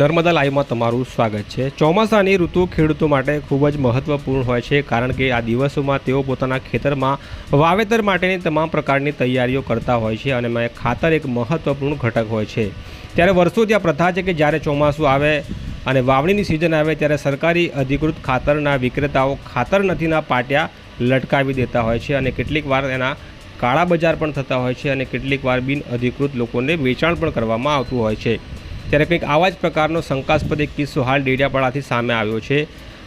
નર્મદા લાઈવમાં તમારું સ્વાગત છે. ચોમાસાની ઋતુ ખેડૂતો માટે ખૂબ જ મહત્વપૂર્ણ હોય છે કારણ કે આ દિવસોમાં તેઓ પોતાના ખેતરમાં વાવેતર માટેની તમામ પ્રકારની તૈયારીઓ કરતા હોય છે અને ખાતર એક મહત્વપૂર્ણ ઘટક હોય છે. ત્યારે વર્ષોથી આ પ્રથા છે કે જ્યારે ચોમાસું આવે અને વાવણીની સિઝન આવે ત્યારે સરકારી અધિકૃત ખાતરના વિક્રેતાઓ ખાતર નથીના પાટિયા લટકાવી દેતા હોય છે અને કેટલીક વાર એના કાળા બજાર પણ થતા હોય છે અને કેટલીક વાર બિન અધિકૃત લોકોને વેચાણ પણ કરવામાં આવતું હોય છે. ત્યારે કંઈક આવા જ પ્રકારનો શંકાસ્પદ એક કિસ્સો હાલ ડેડિયાપાડાથી સામે આવ્યો છે.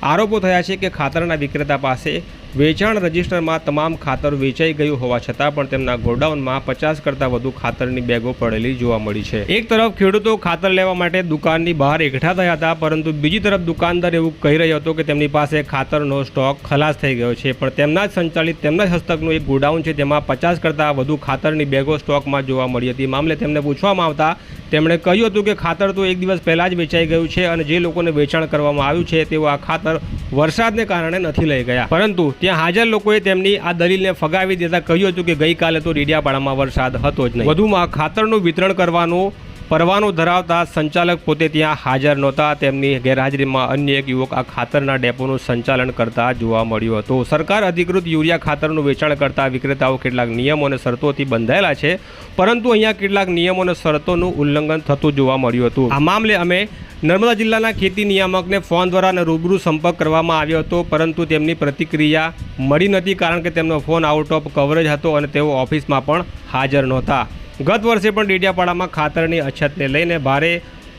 આરોપો થયા છે કે ખાતરના વિક્રેતા પાસે વેચાણ રજિસ્ટરમાં તમામ ખાતર વેચાઈ ગયું હોવા છતાં પણ તેમના ગોડાઉનમાં પચાસ કરતાં વધુ ખાતરની બેગો પડેલી જોવા મળી છે. એક તરફ ખેડૂતો ખાતર લેવા માટે દુકાનની બહાર એકઠા થયા હતા, પરંતુ બીજી તરફ દુકાનદાર એવું કહી રહ્યો હતો કે તેમની પાસે ખાતરનો સ્ટોક ખલાસ થઈ ગયો છે, પણ તેમના જ સંચાલિત, તેમના જ હસ્તકનું એક ગોડાઉન છે તેમાં પચાસ કરતાં વધુ ખાતરની બેગો સ્ટોકમાં જોવા મળી હતી. મામલે તેમને પૂછવામાં આવતા તેમણે કહ્યું હતું કે ખાતર તો એક દિવસ પહેલાં જ વેચાઈ ગયું છે અને જે લોકોને વેચાણ કરવામાં આવ્યું છે તેઓ આ ખાતર વરસાદને કારણે નથી લઈ ગયા. પરંતુ ત્યાં હાજર લોકોએ તેમની આ દલીલને ફગાવી દેતા કહ્યું હતું કે ગઈકાલે તો ડેડિયાપાડામાં વરસાદ હતો જ નહીં. વધુમાં ખાતરનું વિતરણ કરવાનું પરવાનો ધરાવતા સંચાલક પોતે ત્યાં હાજર નહોતા. તેમની ગેરહાજરીમાં અન્ય એક યુવક આ ખાતરના ડેપોનું સંચાલન કરતા જોવા મળ્યો હતો. સરકાર અધિકૃત યુરિયા ખાતરનું વેચાણ કરતા વિક્રેતાઓ કેટલાક નિયમો અને શરતોથી બંધાયેલા છે, પરંતુ અહીંયા કેટલાક નિયમો અને શરતોનું ઉલ્લંઘન થતું જોવા મળ્યું હતું. આ મામલે અમે નર્મદા જિલ્લાના ખેતી નિયામકને ફોન દ્વારા રૂબરૂ સંપર્ક કરવામાં આવ્યો હતો, પરંતુ તેમની પ્રતિક્રિયા મળી નથી કારણ કે તેમનો ફોન આઉટ ઓફ કવરેજ હતો અને તેઓ ઓફિસમાં પણ હાજર નહોતા. ગત વર્ષે પણ ડેડિયાપાડામાં ખાતરની અછતને લઈને ભારે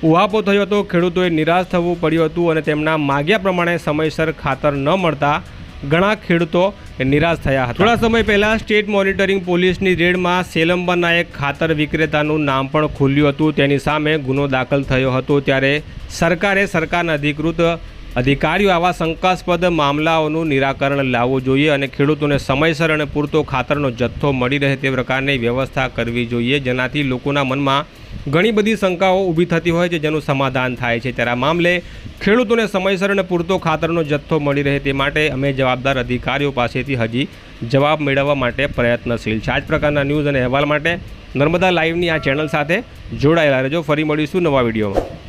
ઉહાપો થયો હતો. ખેડૂતોએ નિરાશ થવું પડ્યું હતું અને તેમના માગ્યા પ્રમાણે સમયસર ખાતર ન મળતા ઘણા ખેડૂતો નિરાશ થયા હતા. થોડા સમય પહેલાં સ્ટેટ મોનિટરિંગ પોલીસની રેડમાં સેલંબરના એક ખાતર વિક્રેતાનું નામ પણ ખુલ્યું હતું. તેની સામે ગુનો દાખલ થયો હતો. ત્યારે સરકારે સરકારના અધિકૃત અધિકારીઓ આવા શંકાસ્પદ મામલાઓનું નિરાકરણ લાવવું જોઈએ અને ખેડૂતોને સમયસર અને પૂરતો ખાતરનો જથ્થો મળી રહે તે પ્રકારની વ્યવસ્થા કરવી જોઈએ. જેનાથી લોકોના મનમાં ઘણી બધી શંકાઓ ઊભી થતી હોય છે, જેનું સમાધાન થાય છે. ત્યારે મામલે ખેડૂતોને સમયસર અને પૂરતો ખાતરનો જથ્થો મળી રહે તે માટે અમે જવાબદાર અધિકારીઓ પાસેથી હજી જવાબ મેળવવા માટે પ્રયત્નશીલ છે. આ જ પ્રકારના ન્યૂઝ અને અહેવાલ માટે નર્મદા લાઈવની આ ચેનલ સાથે જોડાયેલા રહેજો. ફરી મળીશું નવા વિડીયોમાં.